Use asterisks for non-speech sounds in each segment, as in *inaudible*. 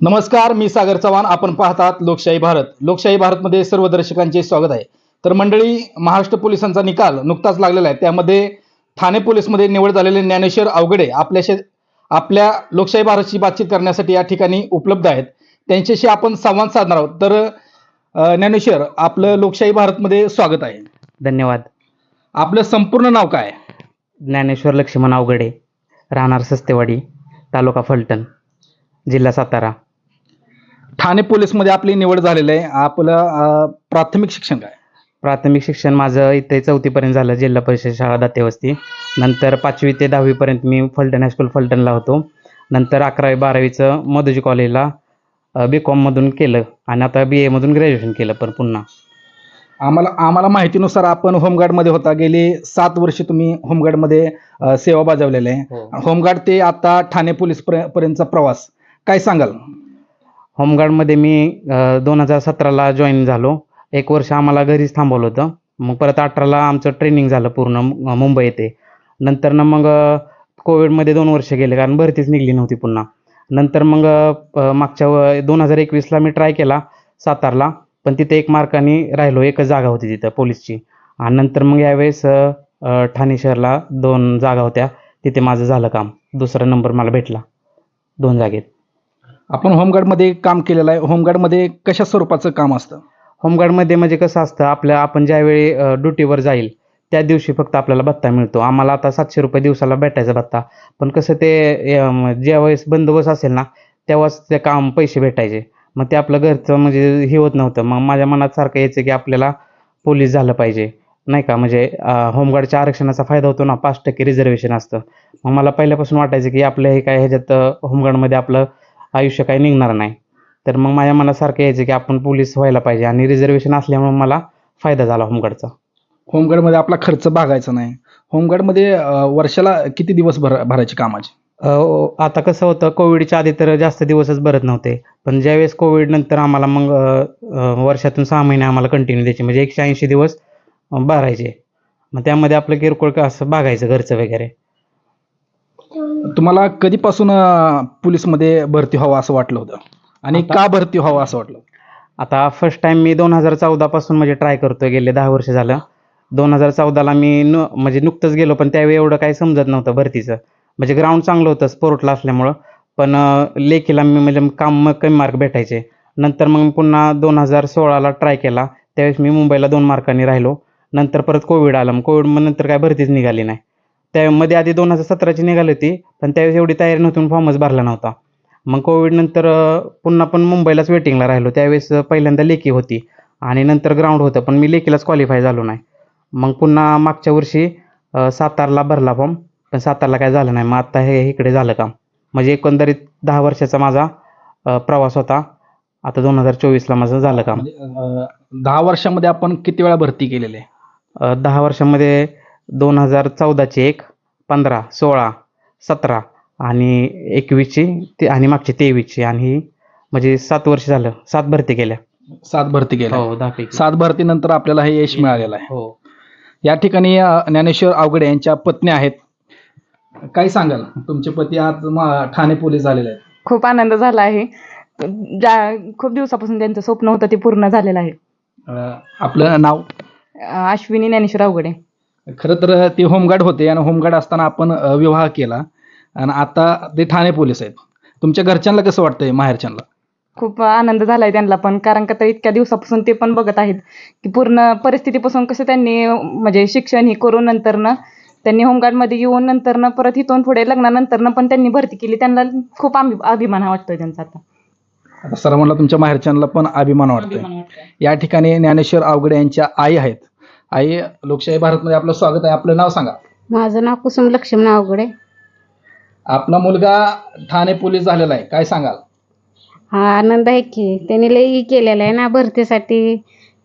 नमस्कार मी सागर चव्हाण. आपण पाहतात लोकशाही भारत. लोकशाही भारतमध्ये सर्व दर्शकांचे स्वागत आहे. तर मंडळी महाराष्ट्र पोलिसांचा निकाल नुकताच लागलेला आहे. त्यामध्ये ठाणे पोलीसमध्ये निवड झालेले ज्ञानेश्वर अवघडे आपल्याशी आपल्या लोकशाही भारतची बातचीत करण्यासाठी या ठिकाणी उपलब्ध आहेत. त्यांच्याशी आपण संवाद साधणार आहोत. तर ज्ञानेश्वर आपलं लोकशाही भारतमध्ये स्वागत आहे. धन्यवाद. आपलं संपूर्ण नाव काय? ज्ञानेश्वर लक्ष्मण अवघडे राहणार सस्तेवाडी तालुका फलटण जिल्हा सातारा. ठाणे पोलीसमध्ये आपली निवड झालेली आहे. आपलं प्राथमिक शिक्षण काय? प्राथमिक शिक्षण माझं इथे चौथीपर्यंत झालं जिल्हा परिषद शाळा दातेवस्ती. नंतर पाचवी ते दहावीपर्यंत मी फलटण हायस्कूल फलटणला होतो. नंतर अकरावी बारावीचं मधुजी कॉलेजला बी कॉममधून केलं आणि आता बी एमधून ग्रॅज्युएशन केलं पण पुन्हा. आम्हाला आम्हाला माहितीनुसार आपण होमगार्डमध्ये होता. गेली सात वर्ष तुम्ही होमगार्डमध्ये सेवा बजावलेल्या आहे. होमगार्ड ते आता ठाणे पोलीस पर्य- पर्यंतचा प्रवास. काय सांगाल? होमगार्डमध्ये मी दोन हजार सतराला जॉईन झालो. एक वर्ष आम्हाला घरीच थांबवलं होतं. मग परत अठराला आमचं ट्रेनिंग झालं पूर्ण मुंबई येथे. नंतर ना मग कोविडमध्ये दोन वर्ष गेले कारण भरतीच निघली नव्हती पुन्हा. नंतर मग मागच्या मागच्या दोन हजार एकवीसला मी ट्राय केला सातारला. पण तिथे एक मार्काने राहिलो एकच जागा होती तिथं पोलीसची. आणि नंतर मग यावेळेस ठाणे शहरला दोन जागा होत्या. तिथे माझं झालं काम. दुसरा नंबर मला भेटला. दोन जागेत. आपण होमगार्डमध्ये काम केलेलं आहे. होमगार्डमध्ये कशा स्वरूपाचं काम असतं? होमगार्डमध्ये म्हणजे कसं असतं आपल्या आपण ज्यावेळी ड्युटीवर जाईल त्या दिवशी फक्त आपल्याला भत्ता मिळतो. आम्हाला आता सातशे रुपये दिवसाला भेटायचा भत्ता. पण कसं ते ज्यावेळेस बंदोबस्त असेल ना तेव्हाच ते काम पैसे भेटायचे. मग ते आपलं घरचं म्हणजे हे होत नव्हतं. मग माझ्या मनात सारखं यायचं की आपल्याला पोलीस झालं पाहिजे. नाही का? म्हणजे होमगार्डच्या आरक्षणाचा फायदा होतो ना पाच टक्के रिझर्वेशन असतं. मग मला पहिल्यापासून वाटायचं की आपलं हे काय ह्याच्यात होमगार्डमध्ये आपलं आयुष्य काही निघणार नाही. तर मग माझ्या मनासारखं यायचं की आपण पोलीस व्हायला पाहिजे आणि रिझर्वेशन असल्यामुळे मला फायदा झाला होमगार्डचा. होमगार्डमध्ये आपला खर्च भागायचा नाही. होमगार्डमध्ये वर्षाला किती दिवस भर भरायचे कामाचे? आता कसं होतं कोविडच्या आधी तर जास्त दिवसच भरत नव्हते. पण ज्यावेळेस कोविड नंतर आम्हाला मग वर्षातून सहा महिने आम्हाला कंटिन्यू द्यायचे. म्हणजे एकशे ऐंशी दिवस भरायचे. मग त्यामध्ये आपलं किरकोळ असं बघायचं घरचं वगैरे. तुम्हाला कधीपासून पोलीसमध्ये भरती व्हावं असं वाटलं होतं? आणि का भरती व्हावं असं वाटलं? आता फर्स्ट टाइम मी दोन हजार चौदापासून म्हणजे ट्राय करतोय गेले दहा वर्ष झालं. दोन हजार चौदाला मी नु म्हणजे नुकतंच गेलो पण त्यावेळी एवढं काही समजत नव्हतं भरतीचं. म्हणजे ग्राउंड चांगलं होतं स्पोर्टला असल्यामुळं. पण लेखीला मी म्हणजे काम मग कमी मार्क भेटायचे. नंतर मग पुन्हा दोन हजार सोळाला ट्राय केला. त्यावेळेस मी मुंबईला दोन मार्कांनी राहिलो. नंतर परत कोविड आलं. मग कोविड मग नंतर काय भरतीच निघाली नाही. त्यामध्ये आधी दोन हजार सतराची निघाली होती पण त्यावेळेस एवढी तयारी नव्हती फॉर्मच भरला नव्हता. मग कोविड नंतर अं, पुन्हा पण मुंबईलाच वेटिंगला राहिलो. त्यावेळेस पहिल्यांदा लेखी होती आणि नंतर ग्राउंड होतं पण मी लेखीलाच क्वालिफाय झालो नाही. मग पुन्हा मागच्या वर्षी सातारला भरला फॉर्म पण सातारला काय झालं नाही. मग आता हे इकडे झालं काम. म्हणजे एकंदरीत दहा वर्षाचा माझा प्रवास होता. आता दोन हजार चोवीसला माझं झालं काम. म्हणजे दहा वर्षामध्ये आपण किती वेळा भरती केलेली आहे? दहा वर्षामध्ये दोन हजार चौदाची एक पंधरा सोळा सतरा आणि एकवीसची ते आणि मागची तेवीसची आणि ही म्हणजे सात वर्ष झालं सात भरती केल्या. सात भरती केल्या. हो दहापैकी. सात भरतीनंतर आपल्याला हे यश मिळालेलं आहे. हो. या ठिकाणी अ, ज्ञानेश्वर अवघडे यांच्या पत्नी आहेत. काय सांगाल? तुमचे पती आज म- ठाणे पोलीस झालेले आहेत. खूप आनंद झाला आहे. ज्या खूप दिवसापासून त्यांचं स्वप्न होतं ते पूर्ण झालेलं आहे. अ, आपलं नाव? अं, अश्विनी ज्ञानेश्वर अवघडे. खरं तर ते होमगार्ड होते आणि होमगार्ड असताना आपण विवाह केला. आणि आता ते ठाणे पोलीस आहेत. तुमच्या घरच्यांना कसं वाटतंय माहेरच्यांना? खूप आनंद झालाय त्यांना पण. कारण का तर इतक्या दिवसापासून ते पण बघत आहेत की पूर्ण परिस्थितीपासून कसं त्यांनी म्हणजे शिक्षण हे करून नंतरनं त्यांनी होमगार्डमध्ये येऊन नंतरनं परत इथून पुढे लग्नानंतरनं पण त्यांनी भरती केली. त्यांना खूप अभिमान वाटतोय त्यांचा आता. आता सर्वांना तुमच्या माहेरच्यांना पण अभिमान वाटतोय. या ठिकाणी ज्ञानेश्वर अवघडे यांच्या आई आहेत. आई लोकशाही भारतमध्ये आपलं स्वागत आहे. आपलं नाव सांगा. माझं नाव कुसुम लक्ष्मण अवघडे आपला मुलगा ठाणे पोलीस झालेला आहे. काय सांगाल? हा आनंद आहे की. त्यांनी लई केलेला आहे ना भरतीसाठी.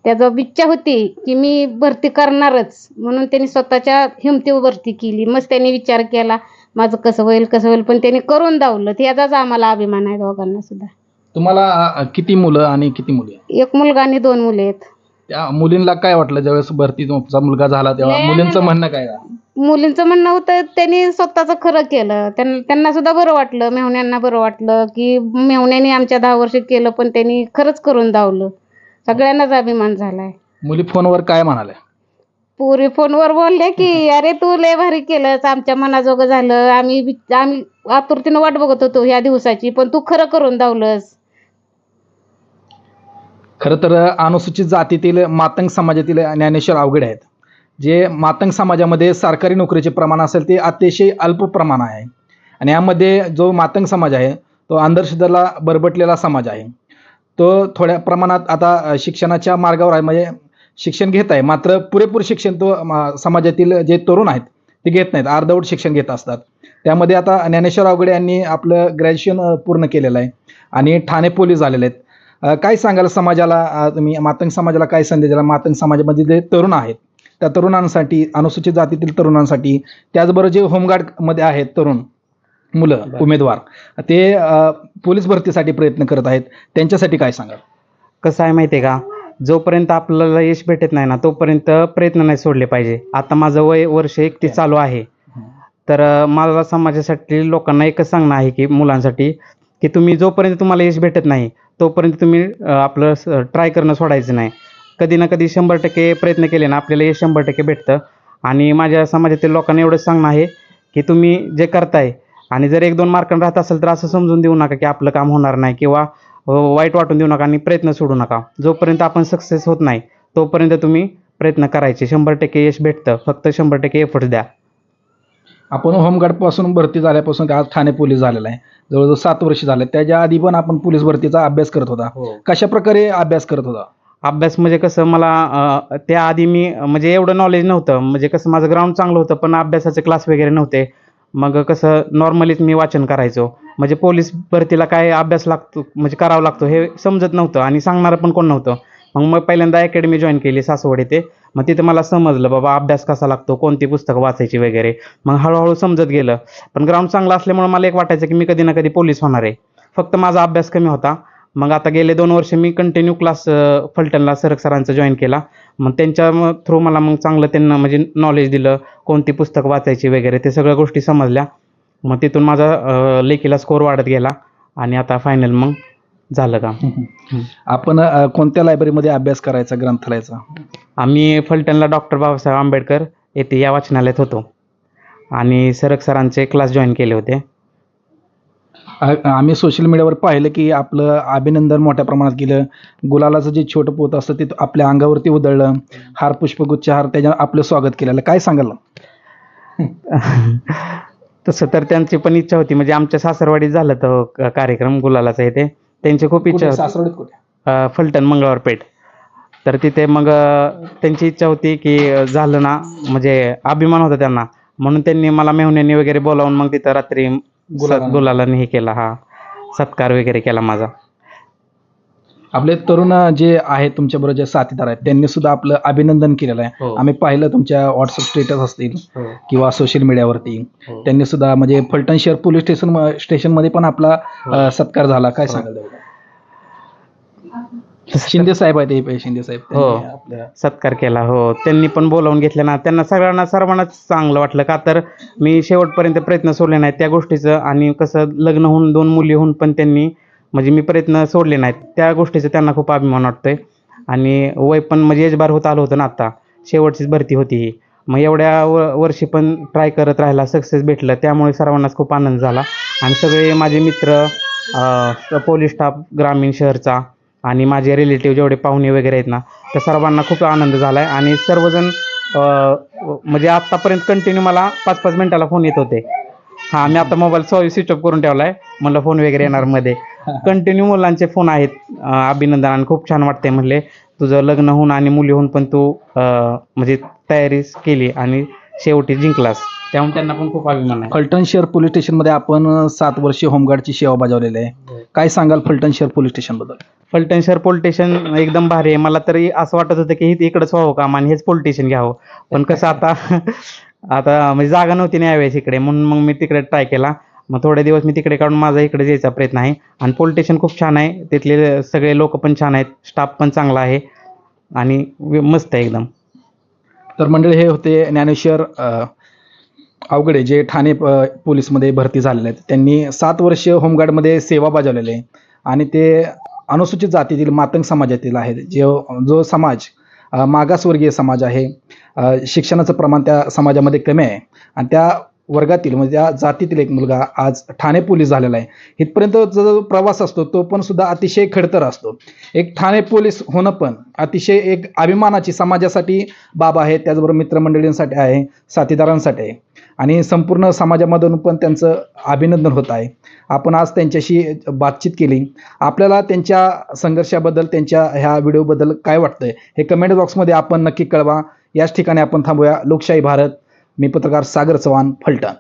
त्याचा इच्छा होती की मी भरती करणारच. म्हणून त्यांनी स्वतःच्या हिमतीवर भरती केली. मग त्यांनी विचार केला माझं कसं होईल कसं होईल. पण त्यांनी करून दावलं. त्याचाच आम्हाला अभिमान आहे दोघांना सुद्धा. तुम्हाला अ, किती मुलं आणि किती मुली? एक मुलगा आणि दोन मुले आहेत. त्या मुलींना काय वाटलं ज्यावेळेस भरती तुमचा मुलगा झाला तेव्हा? मुलींचं. म्हणणं काय? आहे? मुलींचं म्हणणं होतं त्यांनी स्वतःचं खरं केलं. त्यांना त्यांना सुद्धा बरं वाटलं मेहुण्यांना बरं वाटलं की मेहुण्याने आमच्या दहा वर्ष केलं पण त्यांनी खरंच करून दावलं. सगळ्यांनाच अभिमान झालाय. मुली फोनवर काय म्हणाल्या? पुरी फोनवर बोलले की अरे तू लय भारी केलंस आमच्या मनाजोगं झालं. आम्ही आम्ही आतुरतेनं वाट बघत होतो ह्या दिवसाची पण तू खरं करून दावलंस. खरं तर अनुसूचित जातीतील मातंग समाजातील ज्ञानेश्वर अवघड आहेत. जे मातंग समाजामध्ये सरकारी नोकरीचे प्रमाण असेल ते अतिशय अल्प प्रमाण आहे. आणि यामध्ये जो मातंग समाज आहे तो अंधश्रद्धेला बरबटलेला समाज आहे. तो थोड्या प्रमाणात आता शिक्षणाच्या मार्गावर आहे म्हणजे शिक्षण घेत आहे. मात्र पुरेपूर शिक्षण तो समाजातील जे तरुण आहेत ते घेत नाहीत. अर्धवट शिक्षण घेत असतात. त्यामध्ये आता ज्ञानेश्वर अवघडे यांनी आपलं ग्रॅज्युएशन पूर्ण केलेलं आहे. आणि ठाणे पोलीस झालेले आहेत. काय सांगाल समाजाला? तुम्ही मातंग समाजाला काय संदेश द्याल? मातंग समाजामध्ये जे तरुण आहेत त्या तरुणांसाठी अनुसूचित जातीतील तरुणांसाठी त्याचबरोबर जे होमगार्डमध्ये आहेत तरुण मुलं उमेदवार ते पोलीस भरतीसाठी प्रयत्न करत आहेत. त्यांच्यासाठी काय सांगाल? कसं आहे माहिती आहे का? जोपर्यंत आपल्याला यश भेटत नाही ना तोपर्यंत प्रयत्न नाही सोडले पाहिजे. आता माझं वय वर्ष एकतीस चालू आहे. तर मला समाजासाठी लोकांना एकच सांगणं आहे की मुलांसाठी की तुम्ही जोपर्यंत तुम्हाला यश भेटत नाही तोपर्यंत तुम्ही आपलं ट्राय करणं सोडायचं नाही. कधी ना कधी शंभर टक्के प्रयत्न केले ना आपल्याला हे शंभर टक्के भेटतं. आणि माझ्या समाजातील लोकांना एवढंच सांगणं आहे की तुम्ही जे करताय आणि जर एक दोन मार्कांना राहत असेल तर असं समजून देऊ नका की आपलं काम होणार नाही किंवा वाईट वाटून देऊ नका आणि प्रयत्न सोडू नका. जोपर्यंत आपण सक्सेस होत नाही तोपर्यंत तुम्ही प्रयत्न करायचे. शंभर टक्के यश भेटतं. फक्त शंभर टक्के एफर्ट्स द्या. आपण होमगार्डपासून भरती झाल्यापासून आज ठाणे पोलीस झालेला आहे. जवळजवळ सात वर्ष झाले. त्याच्या आधी पण आपण पोलीस भरतीचा अभ्यास करत होता. कशा प्रकारे अभ्यास करत होता? अभ्यास म्हणजे कसं मला त्याआधी मी म्हणजे एवढं नॉलेज नव्हतं. म्हणजे कसं माझं ग्राउंड चांगलं होतं पण अभ्यासाचे क्लास वगैरे नव्हते. मग कसं नॉर्मलीच मी वाचन करायचो. म्हणजे पोलीस भरतीला काय अभ्यास लागतो म्हणजे करावा लागतो हे समजत नव्हतं आणि सांगणारं पण कोण नव्हतं. मग मग पहिल्यांदा अकॅडमी जॉईन केली सासवड येथे मग तिथं मला समजलं बाबा अभ्यास कसा लागतो? कोणती पुस्तकं वाचायची वगैरे? मग हळूहळू समजत गेलं. पण ग्राउंड चांगलं असल्यामुळे मला एक वाटायचं की मी कधी ना कधी पोलीस होणार आहे. फक्त माझा अभ्यास कमी होता. मग आता गेले दोन वर्ष मी कंटिन्यू क्लास फलटणला सरक सरांचा जॉईन केला. मग त्यांच्या थ्रू मला मग चांगलं त्यांना म्हणजे नॉलेज दिलं कोणती पुस्तक वाचायची वगैरे ते सगळ्या गोष्टी समजल्या. मग तिथून माझा लेखीला स्कोर वाढत गेला. आणि आता फायनल मग झालं काम आपण अ, कोणत्या लायब्ररीमध्ये अभ्यास करायचा ग्रंथालयाचा? आम्ही फलटणला डॉक्टर बाबासाहेब आंबेडकर येथे या वाचनालयात होतो. आणि सरक सरांचे क्लास जॉईन केले होते. आ- आम्ही सोशल मीडियावर पाहिलं की आपलं अभिनंदन मोठ्या प्रमाणात केलं. गुलालाचं जे छोटं पोत असतं ते आपल्या अंगावरती उधळलं. हार पुष्पगुच्छ हार त्याच्या आपलं स्वागत केलेलं काय सांगाल? *laughs* तसं तर त्यांची पण इच्छा होती. म्हणजे आमच्या सासरवाडीत झालं तो क- कार्यक्रम गुलालाचा इथे. त्यांची खूप इच्छा कुठे? होती. सासवडीत कुठे? अ, फलटण मंगळवार पेठ. तर तिथे मग अ, त्यांची इच्छा होती की अ, झालं ना म्हणजे अभिमान होता त्यांना. म्हणून त्यांनी मला मेहुण्यांनी वगैरे बोलावून मग तिथं रात्री गुलाला- गुलाला हे केला हा सत्कार वगैरे केला माझा. आपले तरुण जे आहेत तुमच्याबरोबर जे साथीदार आहेत त्यांनी सुद्धा आपलं अभिनंदन केलेलं आहे. हो. आम्ही पाहिलं तुमच्या व्हॉट्सअप स्टेटस असतील किंवा सोशल मीडियावरती हो. त्यांनी सुद्धा म्हणजे फलटण शहर पोलीस स्टेशन स्टेशनमध्ये पण आपला अ, सत्कार झाला. काय सांगाल त्याबद्दल? शिंदे साहेब आहेत हे शिंदे साहेब. त्यांनी हो. आपल्या सत्कार केला. हो. त्यांनी पण बोलावून घेतले ना. त्यांना सगळ्यांना सर्वांनाच चांगलं वाटलं का तर मी शेवटपर्यंत प्रयत्न सोडले नाहीत त्या गोष्टीचं. आणि कसं लग्न होऊन दोन मुली होऊन पण त्यांनी म्हणजे मी प्रयत्न सोडले नाहीत. त्या गोष्टीचं त्यांना खूप अभिमान वाटतोय. आणि वय पण म्हणजे एजबार होत आलं होतं ना आता. शेवटचीच भरती होती ही. मग एवढ्या व वर्षी पण ट्राय करत राहिला सक्सेस भेटलं. त्यामुळे सर्वांनाच खूप आनंद झाला. आणि सगळे माझे मित्र पोलीस स्टाफ ग्रामीण शहरचा आणि माझे रिलेटिव्ह जेवढे पाहुणे वगैरे आहेत ना त्या सर्वांना खूप आनंद झाला आहे आणि सर्वजण म्हणजे आत्तापर्यंत कंटिन्यू मला पाच पाच मिनिटाला फोन येत होते. हां मी आता मोबाईल सॉरी स्विच ऑफ करून ठेवला आहे म्हणलं फोन वगैरे येणार मध्ये. *laughs* कंटिन्यू मुलांचे फोन आहेत. अं, अभिनंदन आणि खूप छान वाटते म्हणले. तुझं लग्न होऊन आणि मुली होऊन पण तू अं, म्हणजे तयारी केली आणि शेवटी जिंकलास. त्यामुळे त्यांना पण खूप अभिमान आहे. फलटण शहर पोलीस स्टेशनमध्ये आपण सात वर्षे होमगार्डची सेवा बजावलेली आहे. काय सांगाल फलटण शहर पोलीस स्टेशनबद्दल? फलटण शहर पोलीस स्टेशन एकदम भारी आहे. मला तरी असं वाटत होतं की हे इकडंच व्हावं काम आणि हेच पोलीस स्टेशन घ्यावं. पण कसं आता *laughs* आता म्हणजे जागा नव्हती नाही यावेळेस इकडे. म्हणून मग मी तिकडे ट्राय केला. मग थोडे दिवस मी तिकडे काढून माझा इकडे जायचा प्रयत्न आहे. आणि पोलीस स्टेशन खूप छान आहे. तिथले सगळे लोक पण छान आहेत. स्टाफ पण चांगला आहे. आणि मस्त आहे एकदम. तर मंडळी हे होते ज्ञानेश्वर अवघडे अवघड आहे जे ठाणे प- पोलीसमध्ये भरती झालेले आहेत. त्यांनी सात वर्ष होमगार्डमध्ये सेवा बजावलेली आहे. आणि ते अनुसूचित जातीतील मातंग समाजातील आहेत. जे जो समाज मागासवर्गीय समाज आहे शिक्षणाचं प्रमाण त्या समाजामध्ये कमी आहे. आणि त्या वर्गातील म्हणजे त्या जातीतील एक मुलगा आज ठाणे पोलीस झालेला आहे. इथपर्यंत जो प्रवास असतो तो पण सुद्धा अतिशय खडतर असतो. एक ठाणे पोलीस होणं पण अतिशय एक अभिमानाची समाजासाठी बाब आहे त्याचबरोबर मित्रमंडळींसाठी आहे साथीदारांसाठी आहे. आणि संपूर्ण समाजामधून पण त्यांचं अभिनंदन होत आहे. आपण आज त्यांच्याशी बातचीत केली. आपल्याला त्यांच्या संघर्षाबद्दल त्यांच्या ह्या व्हिडिओबद्दल काय वाटतंय हे कमेंट बॉक्समध्ये आपण नक्की कळवा. याच ठिकाणी आपण थांबूया. लोकशाही भारत. मी पत्रकार सागर चव्हाण फलटण.